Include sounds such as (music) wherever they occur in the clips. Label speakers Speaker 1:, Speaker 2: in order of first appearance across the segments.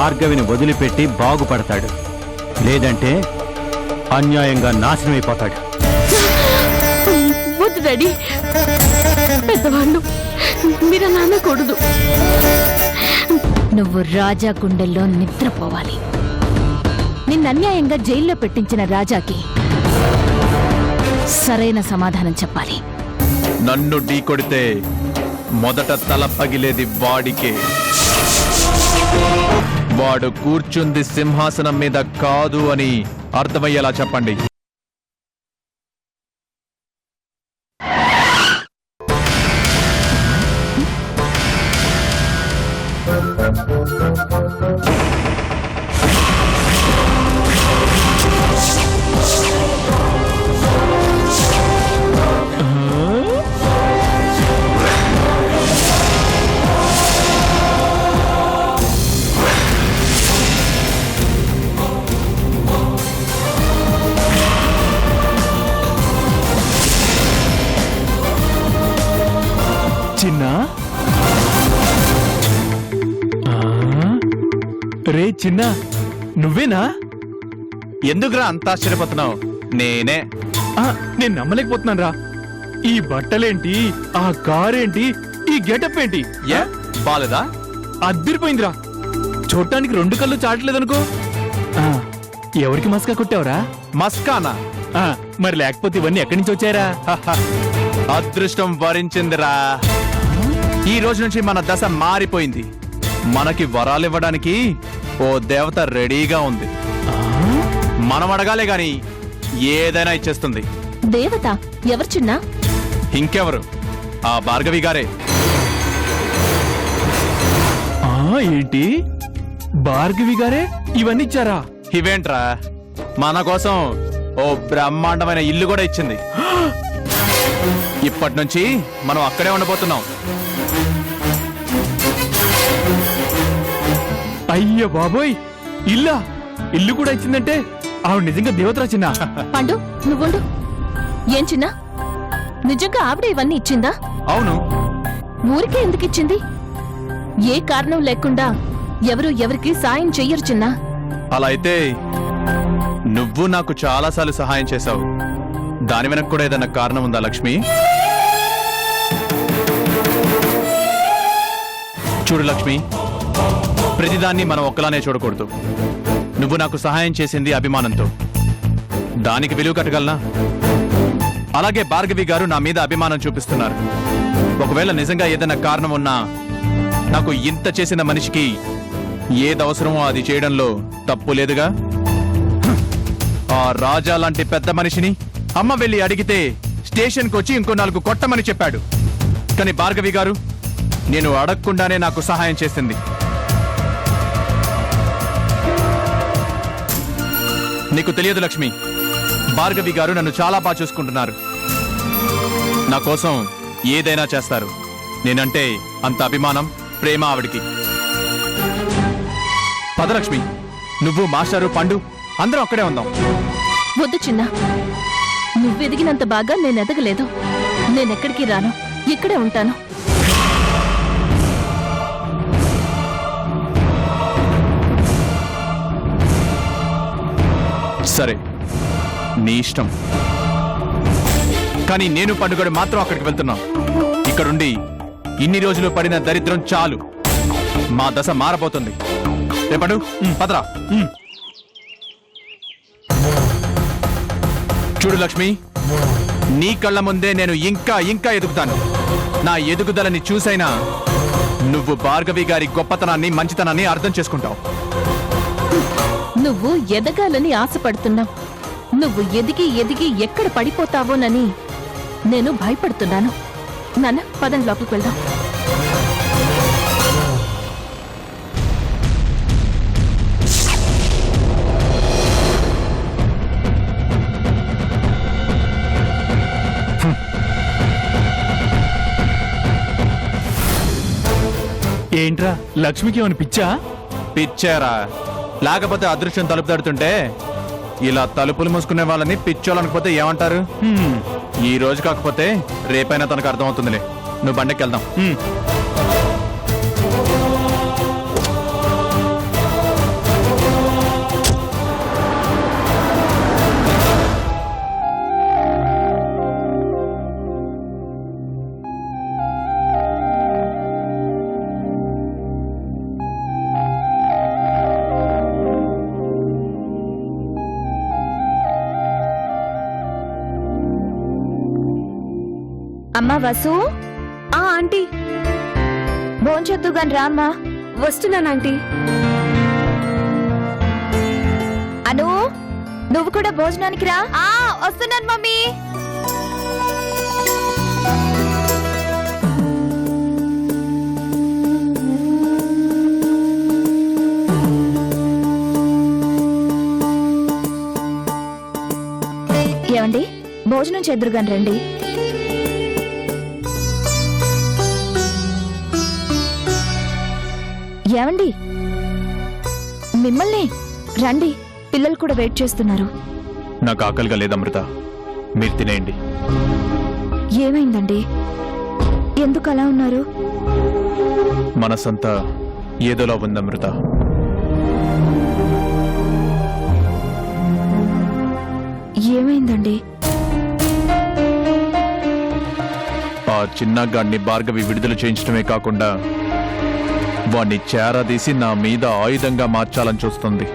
Speaker 1: భార్గవిని వదిలిపెట్టి బాగుపడతాడు. లేదంటే అన్యాయంగా నాశనమైపోతాడు.
Speaker 2: వద్దు డాడీ. పెద్దవాళ్ళు మీరు అలా అనకూడదు.
Speaker 3: నువ్వు రాజా గుండెల్లో నిద్రపోవాలి. నిన్ను అన్యాయంగా జైల్లో పెట్టించిన రాజాకి సరైన సమాధానం చెప్పాలి.
Speaker 4: నన్ను ఢీకొడితే మొదట తల పగిలేది వాడికే. వాడు కూర్చుంది సింహాసనం మీద కాదు అని అర్థమయ్యేలా చెప్పండి.
Speaker 5: చిన్న నువ్వేనా?
Speaker 4: ఎందుకురా అంత ఆశ్చర్యపోతున్నావు? నేనే.
Speaker 5: ఆ, నేను నమ్మలేకపోతున్నాను రా ఈ బట్టలేంటి? ఆ కారేంటి? ఈ గెటప్ ఏంటి?
Speaker 4: ఏ బాలేదా?
Speaker 5: అద్దరిపోయిందిరా. చూడటానికి రెండు కళ్ళు చాటలేదనుకో. ఆ, ఎవరికి మస్కా కొట్టావురా?
Speaker 4: మస్కానా?
Speaker 5: ఆ, మరి లేకపోతే ఇవన్నీ ఎక్కడి నుంచి వచ్చారా.
Speaker 4: అదృష్టం వరించిందిరా. ఈ రోజు నుంచి మన దశ మారిపోయింది. మనకి వరాలు ఇవ్వడానికి ఓ దేవత రెడీగా ఉంది. మనం అడగాలే గాని ఏదైనా ఇచ్చేస్తుంది.
Speaker 3: దేవత ఎవరు చిన్నా?
Speaker 4: ఇంకెవరు? ఆ భార్గవి గారే.
Speaker 5: ఆ, ఏంటి? భార్గవి గారే? ఇవన్నీ ఇచ్చారా?
Speaker 4: ఇవేంట్రా? మన కోసం ఓ బ్రహ్మాండమైన ఇల్లు కూడా ఇచ్చింది. ఇప్పటి నుంచి మనం అక్కడే ఉండబోతున్నాం
Speaker 5: అయ్య బాబోయ్! ఇల్లా? ఇల్లు కూడా ఇచ్చిందంటే ఆవిడ నిజంగా దేవతరా చిన్న? (laughs)
Speaker 3: పండు నువ్వుండు. ఏం చిన్నా? నిజంగా ఆవిడ ఇవన్నీ ఇచ్చిందా?
Speaker 4: అవును.
Speaker 3: ఊరికే ఎందుకు ఇచ్చింది? ఏ కారణం లేకుండా ఎవరు ఎవరికి సాయం చెయ్యరు చిన్నా?
Speaker 4: అలా అయితే నువ్వు నాకు చాలాసార్లు సహాయం చేశావు. దాని వెనక కూడా ఏదైనా కారణం ఉందా లక్ష్మి? చూడు లక్ష్మి. ప్రతిదాన్ని మనం ఒక్కలానే చూడకూడదు. నువ్వు నాకు సహాయం చేసింది అభిమానంతో. దానికి విలువ కట్టగలనా? అలాగే భార్గవి గారు నా మీద అభిమానం చూపిస్తున్నారు. ఒకవేళ నిజంగా ఏదైనా కారణం ఉన్నా నాకు ఇంత చేసిన మనిషికి ఏది అవసరమో అది చేయడంలో తప్పు లేదుగా? ఆ రాజా లాంటి పెద్ద మనిషిని అమ్మ వెళ్ళి అడిగితే స్టేషన్కి వచ్చి ఇంకో నాలుగు కొట్టమని చెప్పాడు. కానీ భార్గవి గారు నేను అడగకుండానే నాకు సహాయం చేసింది. నీకు తెలియదు లక్ష్మి. భార్గవి గారు నన్ను చాలా బాగా చూసుకుంటున్నారు. నా కోసం ఏదైనా చేస్తారు. నేనంటే అంత అభిమానం ప్రేమ ఆవిడికి. పదలక్ష్మి నువ్వు మాస్టారు పండు అందరం అక్కడే ఉందాం.
Speaker 3: వద్దు చిన్న. నువ్వెదిగినంత బాగా నేను ఎదగలేదు నేనెక్కడికి రాను? ఇక్కడే ఉంటాను.
Speaker 4: సరే నీ ఇష్టం. కానీ నేను పండుగడు మాత్రం అక్కడికి వెళ్తున్నాం. ఇక్కడుండి ఇన్ని రోజులు పడిన దరిద్రం చాలు. మా దశ మారబోతుంది. రేపడు పదరా చూడు లక్ష్మి నీ కళ్ళ ముందే నేను ఇంకా ఇంకా ఎదుగుతాను. నా ఎదుగుదలని చూసైనా నువ్వు భార్గవి గారి గొప్పతనాన్ని మంచితనాన్ని అర్థం చేసుకుంటావు.
Speaker 3: నువ్వు ఎదగాలని ఆశపడుతున్నావు. నువ్వు ఎదిగి ఎదిగి ఎక్కడ పడిపోతావోనని నేను భయపడుతున్నాను. నాన్న పదండి లోపలికి వెళ్దాం.
Speaker 5: ఏంట్రా లక్ష్మికి ఏమైనా పిచ్చా?
Speaker 4: పిచ్చారా? లేకపోతే అదృష్టం తలుపు తడుతుంటే ఇలా తలుపులు మూసుకునే వాళ్ళని పిచ్చోళ్ళనకపోతే ఏమంటారు? ఈ రోజు కాకపోతే రేపైనా తనకు అర్థమవుతుందిలే. నువ్వు బండికి వెళ్దాం.
Speaker 6: వసు?
Speaker 7: ఆ ఆంటీ.
Speaker 6: భోంచొద్దు గాని రామ్మా.
Speaker 7: వస్తున్నాను ఆంటీ.
Speaker 6: అను నువ్వు కూడా భోజనానికి రా. ఆ వస్తున్నాను మమ్మీ. ఏమండి? భోజనం చేద్దురుగాని రండి. ఏమండి? మిమ్మల్ని రండి. పిల్లలు కూడా వెయిట్ చేస్తున్నారు.
Speaker 4: నాకు ఆకలిగా లేదు అమృత. మీరు తినేయండి.
Speaker 6: ఏమైందండి? ఎందుకు అలా ఉన్నారు?
Speaker 4: మనసంతా ఏదోలా ఉంది అమృత.
Speaker 6: ఏమైందండి?
Speaker 4: ఆ చిన్నగాడిని భార్గవి విడుదల చేయించడమే కాకుండా వాణ్ణి చేరదీసి నా మీద ఆయుధంగా మార్చాలని చూస్తుంది.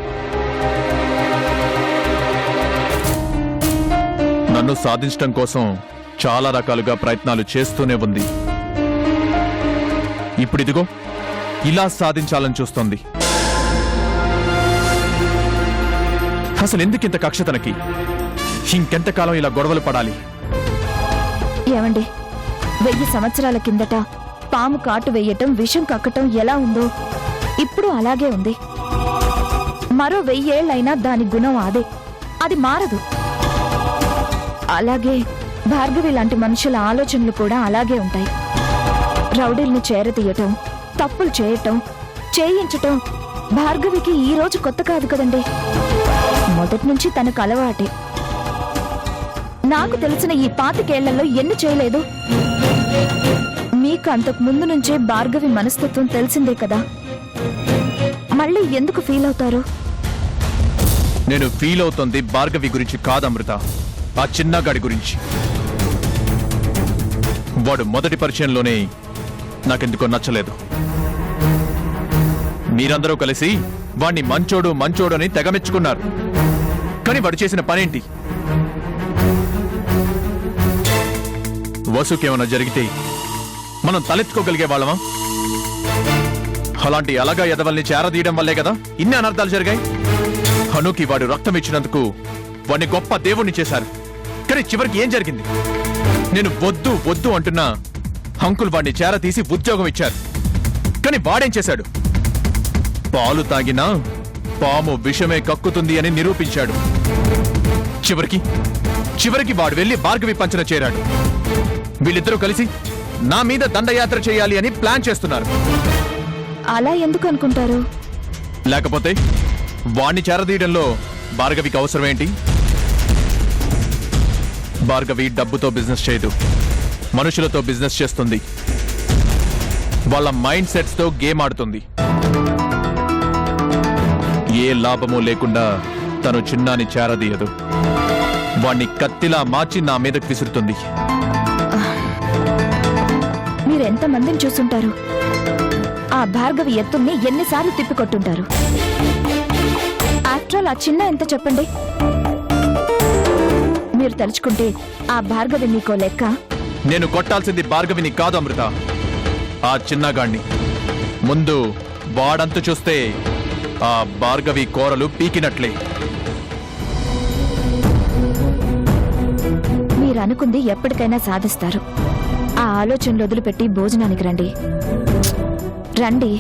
Speaker 4: నన్ను సాధించడం కోసం చాలా రకాలుగా ప్రయత్నాలు చేస్తూనే ఉంది. ఇప్పుడు ఇదిగో ఇలా సాధించాలని చూస్తోంది. అసలు ఎందుకు ఇంత కక్ష తనకి? ఇంకెంతకాలం ఇలా గొడవలు పడాలి?
Speaker 6: ఏమండి వెయ్యి సంవత్సరాల కిందట పాము కాటు వేయటం విషం కక్కటం ఎలా ఉందో ఇప్పుడు అలాగే ఉంది. మరో వెయ్యేళ్ళైనా దాని గుణం అదే. అది మారదు. అలాగే భార్గవి లాంటి మనుషుల ఆలోచనలు కూడా అలాగే ఉంటాయి. రౌడీల్ని చేరతీయటం తప్పులు చేయటం చేయించటం భార్గవికి ఈ రోజు కొత్త కాదు కదండి. మొదటి నుంచి తనకు అలవాటే. నాకు తెలిసిన ఈ పాతికేళ్ళలో ఎన్ని చేయలేదు. మీకు అంతకు ముందు నుంచే భార్గవి మనస్తత్వం తెలిసిందే కదా. మళ్ళీ ఎందుకు ఫీల్ అవుతారు?
Speaker 4: నేను ఫీల్ అవుతోంది భార్గవి గురించి కాదమృత ఆ చిన్నగాడి గురించి. వాడు మొదటి పరిచయంలోనే నాకెందుకో నచ్చలేదు. మీరందరూ కలిసి వాణ్ణి మంచోడు మంచోడు అని తెగమెచ్చుకున్నారు. కానీ వాడు చేసిన పనేంటి? వసుకేమైనా జరిగితే మనం తలెత్తుకోగలిగే వాళ్ళమా? అలాంటి అలగా ఎదవల్ని చేరదీయడం వల్లే కదా ఇన్ని అనర్థాలు జరిగాయి. హనుకి వాడు రక్తం ఇచ్చినందుకు వాడిని గొప్ప దేవుణ్ణి చేశారు. కానీ చివరికి ఏం జరిగింది? నేను వద్దు వద్దు అంటున్నా అంకుల్ వాడిని చేర తీసి ఉద్యోగం ఇచ్చారు. కానీ వాడేం చేశాడు? పాలు తాగినా పాము విషమే కక్కుతుంది అని నిరూపించాడు. చివరికి చివరికి వాడు వెళ్ళి భార్గవి పంచన చేరాడు. వీళ్ళిద్దరూ కలిసి నా మీద దండయాత్ర చేయాలి అని ప్లాన్ చేస్తున్నారు.
Speaker 6: అలా ఎందుకు అనుకుంటారు?
Speaker 4: లేకపోతే వాణ్ణి చేరదీయడంలో భార్గవికి అవసరం ఏంటి భార్గవి డబ్బుతో బిజినెస్ చేయదు. మనుషులతో బిజినెస్ చేస్తుంది. వాళ్ళ మైండ్ సెట్స్తో గేమ్ ఆడుతుంది. ఏ లాభమూ లేకుండా తను చిన్నాని చేరదీయదు. వాణ్ణి కత్తిలా మార్చి నా మీదకి విసురుతుంది.
Speaker 6: మీరెంత మందిని చూసుంటారు ఆ భార్గవి ఎత్తుల్ని ఎన్నిసార్లు తిప్పికొట్టుంటారు? ఆఫ్టర్ ఆ చిన్న ఎంత చెప్పండి? మీరు తలుచుకుంటే ఆ భార్గవి మీకో లెక్క?
Speaker 4: నేను కొట్టాల్సింది భార్గవిని కాదు అమృత. ఆ చిన్నగాణ్ణి. ముందు వాడంతు చూస్తే ఆ భార్గవి కోరలు పీకినట్లే.
Speaker 6: మీరు అనుకుంది ఎప్పటికైనా సాధిస్తారు. ఆలోచనలు వదిలిపెట్టి భోజనానికి రండి. రండి.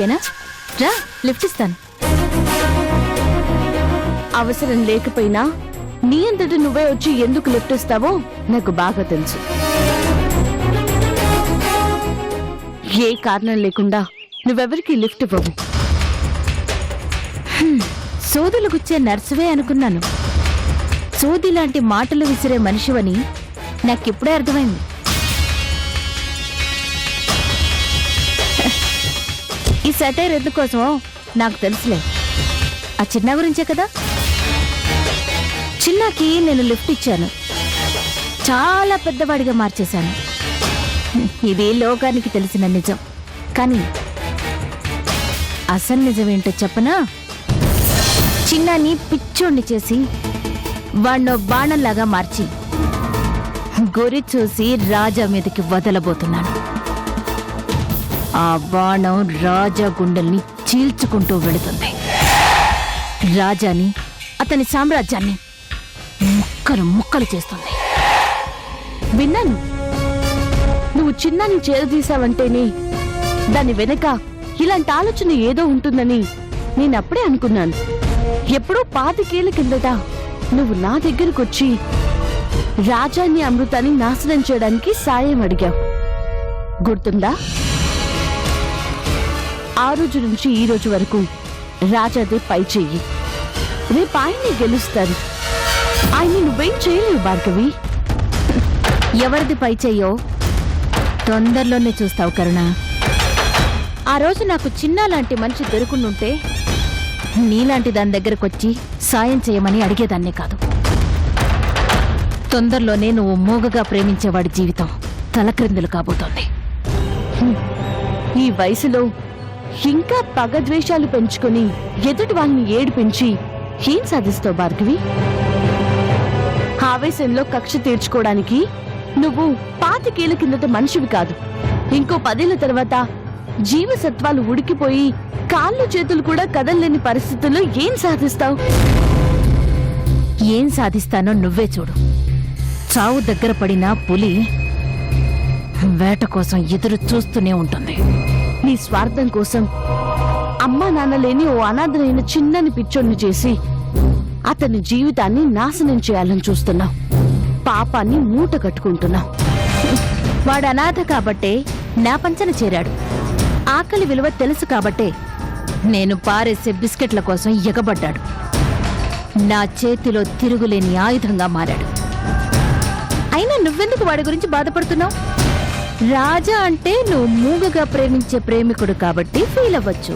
Speaker 3: ఓకేనా? రా లిఫ్ట్ ఇస్తాను.
Speaker 2: అవసరం లేకపోయినా నీ అంతటి నువ్వే వచ్చి ఎందుకు లిఫ్ట్ ఇస్తావో నాకు బాగా తెలుసు. ఏ కారణం లేకుండా నువ్వెవరికి లిఫ్ట్ ఇవ్వవు?
Speaker 3: సోదులు గుచ్చే నర్సువే అనుకున్నాను. సోది లాంటి మాటలు విసిరే మనిషివని నాకిప్పుడే అర్థమైంది. సెటైర్ ఎందుకోసం నాకు తెలుసులే. ఆ చిన్న గురించే కదా? చిన్నకి నేను లిఫ్ట్ ఇచ్చాను. చాలా పెద్దవాడిగా మార్చేశాను. ఇది లోకానికి తెలిసిన నిజం. కానీ అసలు నిజమేంటో చెప్పనా? చిన్నాని పిచ్చోణ్ణి చేసి వాణ్ణో బాణంలాగా మార్చి గురి చూసి రాజా మీదకి వదలబోతున్నాను. ఆ బాణం రాజా గుండెల్ని చీల్చుకుంటూ వెళుతుంది. రాజాని అతని సామ్రాజ్యాన్ని ముక్కలు ముక్కలు చేస్తుంది.
Speaker 2: విన్నాను. నువ్వు చిన్నాన్ని చేరదీశావంటేనే దాని వెనక ఇలాంటి ఆలోచన ఏదో ఉంటుందని నేనప్పుడే అనుకున్నాను. ఎప్పుడో పాతికేళ్ళ కిందట నువ్వు నా దగ్గరకొచ్చి రాజాన్ని అమృతాన్ని నాశనం చేయడానికి సాయం అడిగావు. గుర్తుందా? ఆ రోజు నుంచి ఈ రోజు వరకు. రాజాదే పై చెయ్యి. రేపు ఆయన్ని గెలుస్తారు. ఆయన్ని నువ్వేం చేయలేవు భార్గవి.
Speaker 3: ఎవరిది పై చెయ్యో? తొందరలోనే చూస్తావు కరుణ. ఆ రోజు నాకు చిన్న లాంటి మనిషి దొరుకునుంటే నీలాంటి దాని దగ్గరకు వచ్చి సాయం చేయమని అడిగేదాన్నే కాదు. తొందరలోనే నువ్వు మూగగా ప్రేమించేవాడి జీవితం తలక్రిందులు కాబోతోంది.
Speaker 2: ఈ వయసులో ఇంకా పగద్వేషాలు పెంచుకొని ఎదుటి వాళ్ళని ఏడిపించి ఏం సాధిస్తావు భార్గవి? ఆవేశంలో కక్ష తీర్చుకోవడానికి నువ్వు పాతికేళ్ళ కిందట మనిషివి కాదు. ఇంకో పదేళ్ళ తర్వాత జీవసత్వాలు ఉడికిపోయి కాళ్ళు చేతులు కూడా కదలలేని పరిస్థితుల్లో ఏం సాధిస్తావు?
Speaker 3: ఏం సాధిస్తానో నువ్వే చూడు. చావు దగ్గర పడిన పులి వేట కోసం ఎదురు చూస్తూనే ఉంటుంది.
Speaker 2: నీ స్వార్థం కోసం అమ్మా నాన్న లేని ఓ అనాథనైన చిన్నని పిచ్చోడిని చేసి అతని జీవితాన్ని నాశనం చేయాలని చూస్తున్నావు. పాపాన్ని మూట కట్టుకుంటున్నావు.
Speaker 3: వాడు అనాథ కాబట్టే నా పంచన చేరాడు. ఆకలి విలువ తెలుసు కాబట్టే నేను పారేసే బిస్కెట్ల కోసం ఎగబడ్డాడు. నా చేతిలో తిరుగులేని ఆయుధంగా మారాడు. అయినా నువ్వెందుకు వాడి గురించి బాధపడుతున్నావు? రాజా అంటే నువ్వు మూగగా ప్రేమించే ప్రేమికుడు కాబట్టి ఫీల్ అవ్వచ్చు.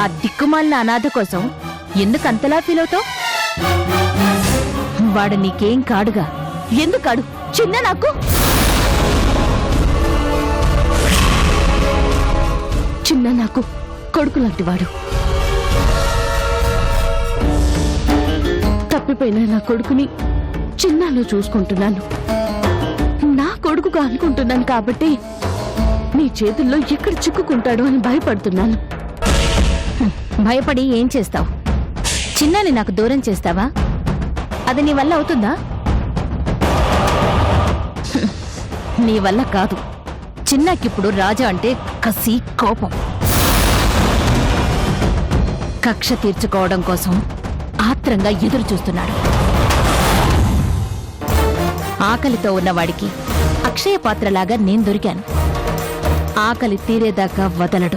Speaker 3: ఆ దిక్కుమాలిన అనాథ కోసం ఎందుకు అంతలా ఫీల్ అవుతావు? వాడు నీకేం కాడుగా?
Speaker 2: ఎందుకాడు చిన్న నాకు? చిన్న నాకు కొడుకు లాంటి వాడు. తప్పిపోయిన నా కొడుకుని చిన్నాలో చూసుకుంటున్నాను. నా కొడుకుగా అనుకుంటున్నాను కాబట్టి నీ చేతుల్లో ఎక్కడ చిక్కుకుంటాడో అని భయపడుతున్నాను.
Speaker 3: భయపడి ఏం చేస్తావు? చిన్నాని నాకు దూరం చేస్తావా? అది నీ వల్ల అవుతుందా? నీ వల్ల కాదు. చిన్నాకిప్పుడు రాజా అంటే కసి కోపం. కక్ష తీర్చుకోవడం కోసం ఆత్రంగా ఎదురు చూస్తున్నాడు ఆకలితో ఉన్నవాడికి అక్షయ పాత్రలాగా నేను దొరికాను. ఆకలి తీరేదాకా వదలడు.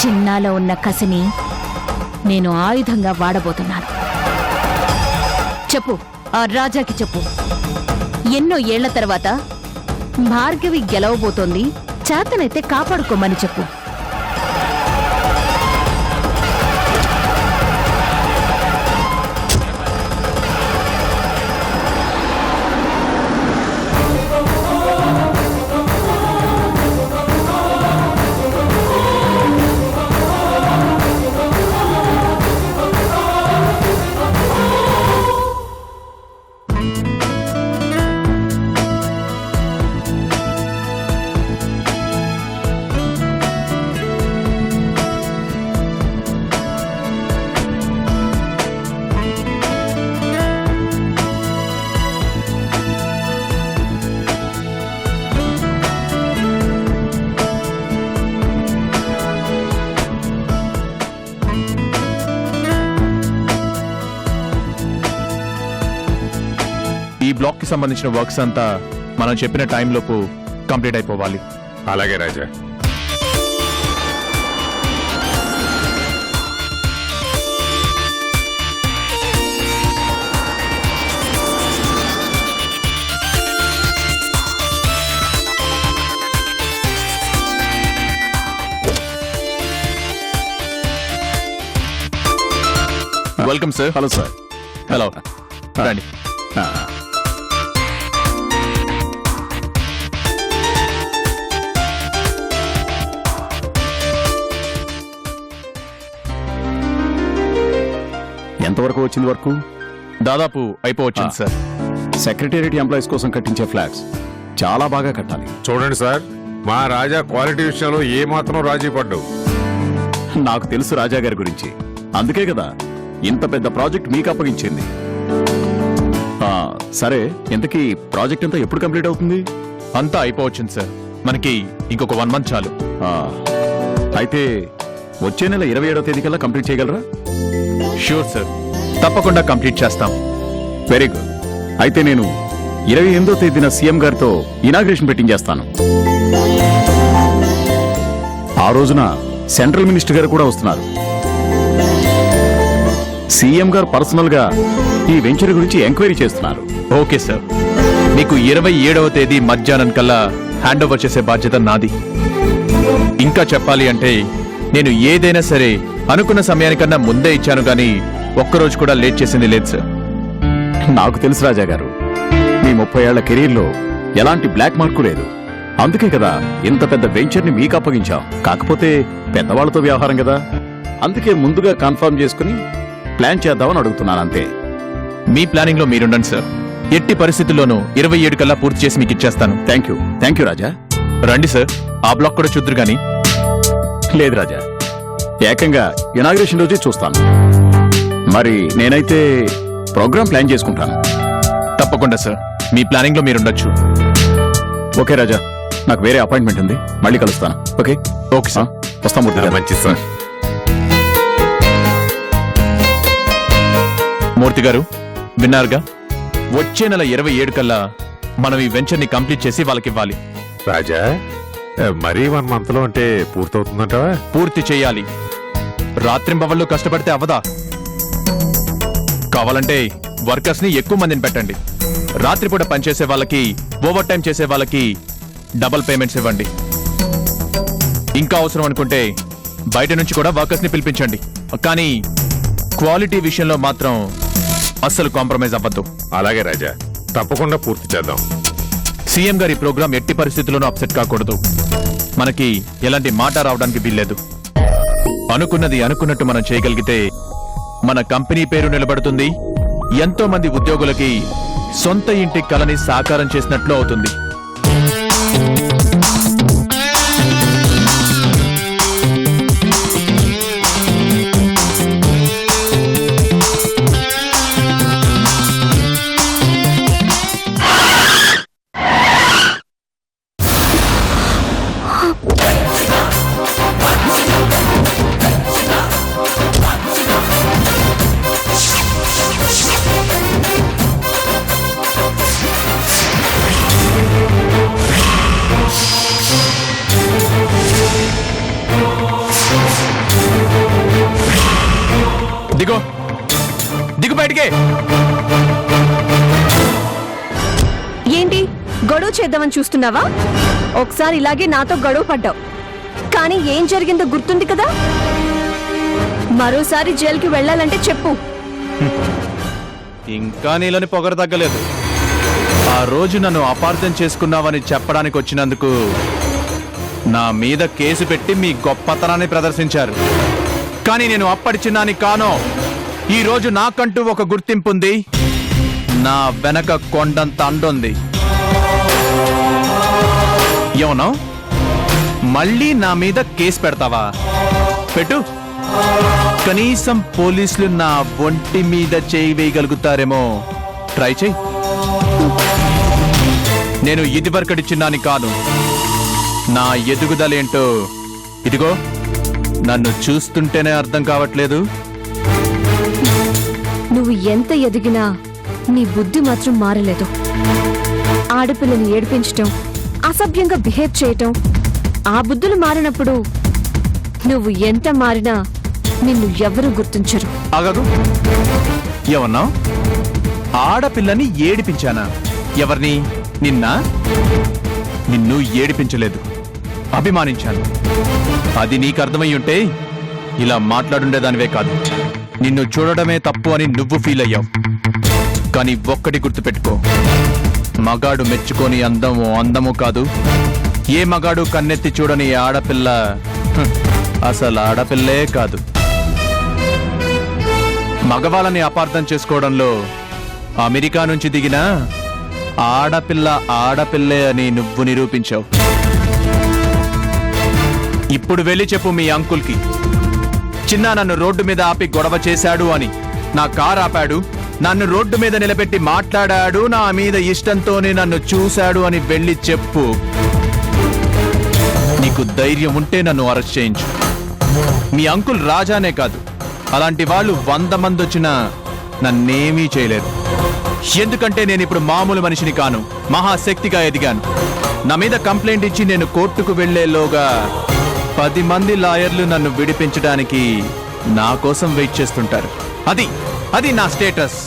Speaker 3: చిన్నాలో ఉన్న కసిని నేను ఆయుధంగా వాడబోతున్నాను. చెప్పు ఆ రాజాకి చెప్పు. ఎన్నో ఏళ్ళ తర్వాత భార్గవి గెలవబోతోంది చేతనైతే కాపాడుకోమని చెప్పు.
Speaker 4: సంబంధించిన వర్క్స్ అంతా మనం చెప్పిన టైం లోపు కంప్లీట్ అయిపోవాలి.
Speaker 8: అలాగే Raja.
Speaker 4: Welcome sir
Speaker 1: hello sir
Speaker 4: hello రండి
Speaker 1: ఎంతవరకు వచ్చింది వర్క్?
Speaker 4: దాదాపు అయిపోవచ్చింది సార్.
Speaker 1: సెక్రటేరియట్ ఎంప్లాయీస్ కోసం కట్టించే ఫ్లాగ్స్ చాలా బాగా కట్టాలి.
Speaker 8: చూడండి సార్. మా రాజా క్వాలిటీ విషయంలో ఏ మాత్రం రాజీ పడ్డు.
Speaker 1: నాకు తెలుసు రాజా గారి గురించి. అందుకే కదా ఇంత పెద్ద ప్రాజెక్ట్ మీకు అప్పగించింది. ఆ, సరే ఇంతకీ ప్రాజెక్ట్ అంతా ఎప్పుడు కంప్లీట్ అవుతుంది?
Speaker 4: అంతా అయిపోవచ్చింది సార్. మనకి ఇంకొక వన్ మంత్ చాలు.
Speaker 1: ఆ, అయితే వచ్చే నెల ఇరవై ఏడవ తేదీ కల్లా కంప్లీట్ చేయగలరా?
Speaker 4: షూర్ సార్ తప్పకుండా కంప్లీట్ చేస్తాం.
Speaker 1: వెరీ గుడ్ అయితే నేను ఇరవై ఎనిమిదో తేదీన సీఎం గారితో ఇనాగ్రేషన్ పెట్టించేస్తాను ఆ రోజున సెంట్రల్ మినిస్టర్ గారు కూడా వస్తున్నారు. సీఎం గారు పర్సనల్గా ఈ వెంచర్ గురించి ఎంక్వైరీ చేస్తున్నారు.
Speaker 4: ఓకే సార్ మీకు ఇరవై ఏడవ తేదీ మధ్యాహ్నం కల్లా హ్యాండ్ ఓవర్ చేసే బాధ్యత నాది. ఇంకా చెప్పాలి అంటే నేను ఏదైనా సరే అనుకున్న సమయానికన్నా ముందే ఇచ్చాను కానీ ఒక్కరోజు కూడా లేట్ చేసింది లేదు సార్.
Speaker 1: నాకు తెలుసు రాజా గారు. మీ ముప్పై ఏళ్ళ కెరీర్లో ఎలాంటి బ్లాక్ మార్కు లేదు. అందుకే కదా ఇంత పెద్ద వెంచర్ని మీకు అప్పగించాం. కాకపోతే పెద్దవాళ్ళతో వ్యవహారం కదా. అందుకే ముందుగా కన్ఫర్మ్ చేసుకుని ప్లాన్ చేద్దామని అడుగుతున్నాను అంతే.
Speaker 4: మీ ప్లానింగ్లో మీరుండండి సార్. ఎట్టి పరిస్థితుల్లోనూ ఇరవై ఏడు కల్లా పూర్తి చేసి మీకు ఇచ్చేస్తాను.
Speaker 1: Thank you. Thank you Raja.
Speaker 4: రండి సార్. ఆ బ్లాక్ కూడా చూద్దరు గాని
Speaker 1: లేదు రాజా. ఏకంగా ఇనాగ్రేషన్ రోజే చూస్తాను. మరి నేనైతే ప్రోగ్రామ్ ప్లాన్ చేసుకుంటాను.
Speaker 4: తప్పకుండా సార్ మీ ప్లానింగ్లో మీరుండొచ్చు.
Speaker 1: ఓకే రాజా. నాకు వేరే అపాయింట్మెంట్ ఉంది. మళ్ళీ కలుస్తాను. ఓకే?
Speaker 4: ఓకే సార్
Speaker 1: వస్తాం మూర్తి గారు.
Speaker 8: మంచిది సార్
Speaker 4: మూర్తి గారు విన్నారుగా? వచ్చే నెల ఇరవై ఏడు కల్లా మనం ఈ వెంచర్ని కంప్లీట్ చేసి వాళ్ళకి ఇవ్వాలి
Speaker 8: రాజా ఏ, మరీ వన్ మంత్లో అంటే పూర్తవుతుందంటావా?
Speaker 4: పూర్తి చేయాలి. రాత్రింబవళ్ళు కష్టపడితే అవ్వదా? కావాలంటే వర్కర్స్ని ఎక్కువ మందిని పెట్టండి. రాత్రిపూట పనిచేసే వాళ్ళకి ఓవర్ టైం చేసే వాళ్ళకి డబుల్ పేమెంట్స్ ఇవ్వండి. ఇంకా అవసరం అనుకుంటే బయట నుంచి కూడా వర్కర్స్ని పిలిపించండి. కానీ క్వాలిటీ విషయంలో మాత్రం అస్సలు కాంప్రమైజ్ అవ్వద్దు.
Speaker 8: అలాగే రాజా. తప్పకుండా పూర్తి చేద్దాం.
Speaker 4: సీఎం గారి ప్రోగ్రాం ఎట్టి పరిస్థితుల్లోనూ అప్సెట్ కాకూడదు. మనకి ఎలాంటి మాట రావడానికి వీల్లేదు. అనుకున్నది అనుకున్నట్టు మనం చేయగలిగితే మన కంపెనీ పేరు నిలబడుతుంది. ఎంతో మంది ఉద్యోగులకి సొంత ఇంటి కలని సాకారం చేసినట్లు అవుతుంది.
Speaker 7: చేద్దామని చూస్తున్నావా? ఒకసారి ఇలాగే నాతో గొడవ పడ్డావు. కానీ ఏం జరిగిందో గుర్తుంది కదా? మరోసారి జైలుకి వెళ్ళాలంటే చెప్పు.
Speaker 4: ఇంకా నీలోని పొగరు తగ్గలేదు. ఆ రోజు నన్ను అపార్థం చేసుకున్నావని చెప్పడానికి వచ్చినందుకు నా మీద కేసు పెట్టి మీ గొప్పతనాన్ని ప్రదర్శించారు. కానీ నేను అప్పటి చిన్నాని కాను ఈ రోజు నాకంటూ ఒక గుర్తింపు ఉంది. నా వెనక కొండంత అండుంది. ఏమన్నా మళ్ళీ నా మీద కేసు పెడతావా? పెట్టు. కనీసం పోలీసులు నా ఒంటి మీద చేయి వేయగలుగుతారేమో. ట్రై చేయి. నేను ఇదివరకటి చిన్నాని కాదు. నా ఎదుగుదలేంటో. ఇదిగో నన్ను చూస్తుంటేనే అర్థం కావట్లేదు.
Speaker 7: నువ్వు ఎంత ఎదిగినా నీ బుద్ధి మాత్రం మారలేదు. ఆడపిల్లని ఏడిపించటం అసభ్యంగా బిహేవ్ చేయటం ఆ బుద్ధులు మారినప్పుడు నువ్వు ఎంత మారినా నిన్ను ఎవరూ గుర్తించరు.
Speaker 4: ఆగదు. ఏమన్నా? ఆడపిల్లని ఏడిపించానా? ఎవరిని? నిన్న? నిన్ను ఏడిపించలేదు. అభిమానించాను. అది నీకు అర్థమై ఉంటే ఇలా మాట్లాడుండేదానివే కాదు. నిన్ను చూడడమే తప్పు అని నువ్వు ఫీల్ అయ్యావు. కానీ ఒక్కటి గుర్తుపెట్టుకో. మగాడు మెచ్చుకొని అందము అందము కాదు. ఏ మగాడు కన్నెత్తి చూడని ఆడపిల్ల అసలు ఆడపిల్లే కాదు. మగవాళ్ళని అపార్థం చేసుకోవడంలో అమెరికా నుంచి దిగిన ఆడపిల్ల ఆడపిల్లే అని నువ్వు నిరూపించావు. ఇప్పుడు వెళ్ళి చెప్పు మీ అంకుల్కి. చిన్న నన్ను రోడ్డు మీద ఆపి గొడవ చేశాడు అని. నా కార్ ఆపాడు. నన్ను రోడ్డు మీద నిలబెట్టి మాట్లాడాడు నా మీద ఇష్టంతోనే నన్ను చూశాడు అని వెళ్ళి చెప్పు. నీకు ధైర్యం ఉంటే నన్ను అరెస్ట్ చేయించు. మీ అంకుల్ రాజానే కాదు. అలాంటి వాళ్ళు వంద మంది వచ్చినా నన్నేమీ చేయలేరు. ఎందుకంటే నేను ఇప్పుడు మామూలు మనిషిని కాను. మహాశక్తిగా ఎదిగాను. నా మీద కంప్లైంట్ ఇచ్చి నేను కోర్టుకు వెళ్ళేలోగా పది మంది లాయర్లు నన్ను విడిపించడానికి నా కోసం వెయిట్ చేస్తుంటారు. అది అది నా స్టేటస్.